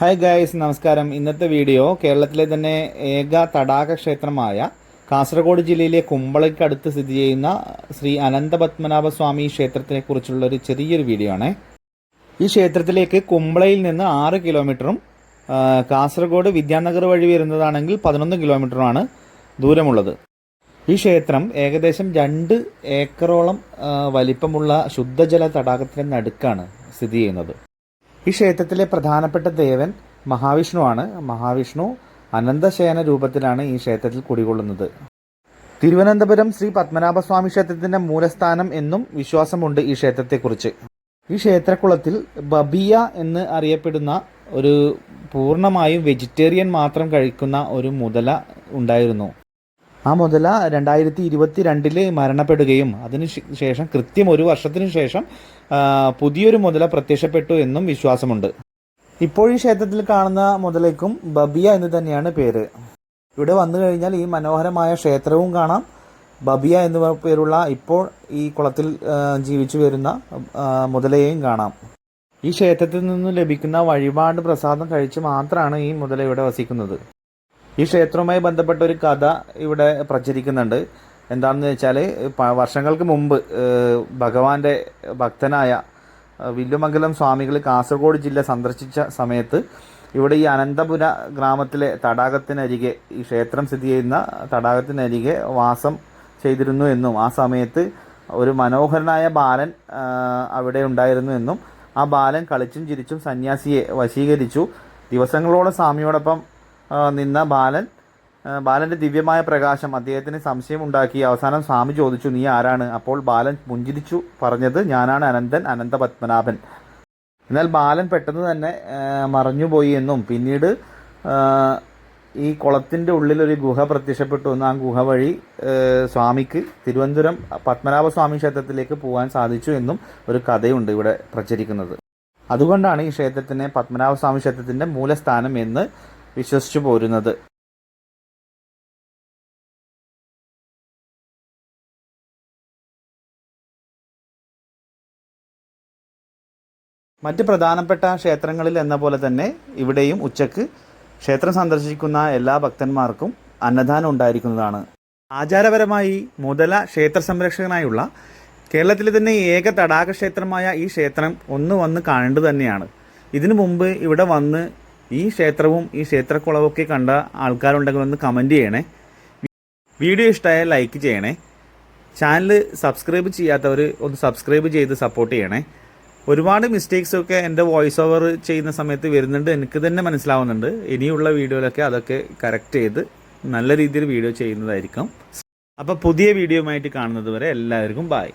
Hi guys നമസ്കാരം. ഇന്നത്തെ video കേരളത്തിലെ തന്നെ ഏക തടാക ക്ഷേത്രമായ കാസർഗോഡ് ജില്ലയിലെ കുമ്പളയ്ക്കടുത്ത് സ്ഥിതി ചെയ്യുന്ന ശ്രീ അനന്തപത്മനാഭ സ്വാമി ക്ഷേത്രത്തിനെ കുറിച്ചുള്ള ഒരു ചെറിയൊരു വീഡിയോ ആണ്. ഈ ക്ഷേത്രത്തിലേക്ക് കുമ്പളയിൽ നിന്ന് ആറ് കിലോമീറ്ററും കാസർഗോഡ് വിദ്യാനഗർ വഴി വരുന്നതാണെങ്കിൽ പതിനൊന്ന് കിലോമീറ്ററുമാണ് ദൂരമുള്ളത്. ഈ ക്ഷേത്രം ഏകദേശം രണ്ട് ഏക്കറോളം വലിപ്പമുള്ള ശുദ്ധജല തടാകത്തിന് നടുക്കാണ് സ്ഥിതി ചെയ്യുന്നത്. ഈ ക്ഷേത്രത്തിലെ പ്രധാനപ്പെട്ട ദേവൻ മഹാവിഷ്ണുവാണ് മഹാവിഷ്ണു അനന്തശയന രൂപത്തിലാണ് ഈ ക്ഷേത്രത്തിൽ കുടികൊള്ളുന്നത്. തിരുവനന്തപുരം ശ്രീ പത്മനാഭസ്വാമി ക്ഷേത്രത്തിന്റെ മൂലസ്ഥാനം എന്നും വിശ്വാസമുണ്ട് ഈ ക്ഷേത്രത്തെക്കുറിച്ച്. ഈ ക്ഷേത്രക്കുളത്തിൽ ബബിയ എന്ന് അറിയപ്പെടുന്ന ഒരു പൂർണമായും വെജിറ്റേറിയൻ മാത്രം കഴിക്കുന്ന ഒരു മുതല ഉണ്ടായിരുന്നു. ആ മുതല രണ്ടായിരത്തി ഇരുപത്തി രണ്ടിൽ മരണപ്പെടുകയും അതിന് ശേഷം കൃത്യം ഒരു വർഷത്തിന് ശേഷം പുതിയൊരു മുതല പ്രത്യക്ഷപ്പെട്ടു എന്നും വിശ്വാസമുണ്ട്. ഇപ്പോൾ ഈ ക്ഷേത്രത്തിൽ കാണുന്ന മുതലയ്ക്കും ബബിയ എന്ന് തന്നെയാണ് പേര്. ഇവിടെ വന്നു കഴിഞ്ഞാൽ ഈ മനോഹരമായ ക്ഷേത്രവും കാണാം. ബബിയ എന്ന പേരുള്ള ഇപ്പോൾ ഈ കുളത്തിൽ ജീവിച്ചു വരുന്ന മുതലയെയും കാണാം. ഈ ക്ഷേത്രത്തിൽ നിന്നും ലഭിക്കുന്ന വഴിപാട് പ്രസാദം കഴിച്ച് മാത്രമാണ് ഈ മുതല ഇവിടെ വസിക്കുന്നത്. ഈ ക്ഷേത്രവുമായി ബന്ധപ്പെട്ട ഒരു കഥ ഇവിടെ പ്രചരിക്കുന്നുണ്ട്. എന്താണെന്ന് വെച്ചാൽ വർഷങ്ങൾക്ക് മുമ്പ് ഭഗവാന്റെ ഭക്തനായ വില്ലുമംഗലം സ്വാമികൾ കാസർഗോഡ് ജില്ല സന്ദർശിച്ച സമയത്ത് ഇവിടെ ഈ അനന്തപുര ഗ്രാമത്തിലെ തടാകത്തിനരികെ ഈ ക്ഷേത്രം സ്ഥിതി ചെയ്യുന്ന തടാകത്തിനരികെ വാസം ചെയ്തിരുന്നു എന്നും ആ സമയത്ത് ഒരു മനോഹരനായ ബാലൻ അവിടെ ഉണ്ടായിരുന്നു എന്നും ആ ബാലൻ കളിച്ചും ചിരിച്ചും സന്യാസിയെ വശീകരിച്ചു. ദിവസങ്ങളോളം സ്വാമിയോടൊപ്പം നിന്ന ബാലൻ ബാലന്റെ ദിവ്യമായ പ്രകാശം അദ്ദേഹത്തിന് സംശയമുണ്ടാക്കി അവസാനം സ്വാമി ചോദിച്ചു നീ ആരാണ്? അപ്പോൾ ബാലൻ പുഞ്ചിരിച്ചു പറഞ്ഞത് ഞാനാണ് അനന്തൻ അനന്ത പത്മനാഭൻ. എന്നാൽ ബാലൻ പെട്ടെന്ന് തന്നെ മറഞ്ഞുപോയി എന്നും പിന്നീട് ഈ കുളത്തിന്റെ ഉള്ളിൽ ഒരു ഗുഹ പ്രത്യക്ഷപ്പെട്ടു എന്ന് ആ ഗുഹ വഴി സ്വാമിക്ക് തിരുവനന്തപുരം പത്മനാഭസ്വാമി ക്ഷേത്രത്തിലേക്ക് പോകാൻ സാധിച്ചു എന്നും ഒരു കഥയുണ്ട് ഇവിടെ പ്രചരിക്കുന്നത്. അതുകൊണ്ടാണ് ഈ ക്ഷേത്രത്തിനെ പത്മനാഭസ്വാമി ക്ഷേത്രത്തിന്റെ മൂലസ്ഥാനം എന്ന് വിശ്വസിച്ചു പോരുന്നത്. മറ്റ് പ്രധാനപ്പെട്ട ക്ഷേത്രങ്ങളിൽ എന്ന പോലെ തന്നെ ഇവിടെയും ഉച്ചയ്ക്ക് ക്ഷേത്രം സന്ദർശിക്കുന്ന എല്ലാ ഭക്തന്മാർക്കും അന്നദാനം ഉണ്ടായിരിക്കുന്നതാണ്. ആചാരപരമായി മുതല ക്ഷേത്ര സംരക്ഷകനായുള്ള കേരളത്തിലെ തന്നെ ഏക തടാക ക്ഷേത്രമായ ഈ ക്ഷേത്രം ഒന്ന് വന്ന് കാണേണ്ടത് തന്നെയാണ്. ഇതിനു മുമ്പ് ഇവിടെ വന്ന് ഈ ക്ഷേത്രവും ഈ ക്ഷേത്രക്കുളവും കണ്ട ആൾക്കാരുണ്ടെങ്കിൽ ഒന്ന് കമന്റ് ചെയ്യണേ. വീഡിയോ ഇഷ്ടമായാൽ ലൈക്ക് ചെയ്യണേ. ചാനൽ സബ്സ്ക്രൈബ് ചെയ്യാത്തവർ ഒന്ന് സബ്സ്ക്രൈബ് ചെയ്ത് സപ്പോർട്ട് ചെയ്യണേ. ഒരുപാട് മിസ്റ്റേക്സ് ഒക്കെ എന്റെ വോയിസ് ഓവർ ചെയ്യുന്ന സമയത്ത് വരുന്നുണ്ട്. എനിക്ക് തന്നെ മനസ്സിലാവുന്നുണ്ട്. ഇനിയുള്ള വീഡിയോയിലൊക്കെ അതൊക്കെ കറക്റ്റ് ചെയ്ത് നല്ല രീതിയിൽ വീഡിയോ ചെയ്യുന്നതായിരിക്കും. അപ്പോൾ പുതിയ വീഡിയോ ആയിട്ട് കാണുന്നത് വരെ എല്ലാവർക്കും ബായ്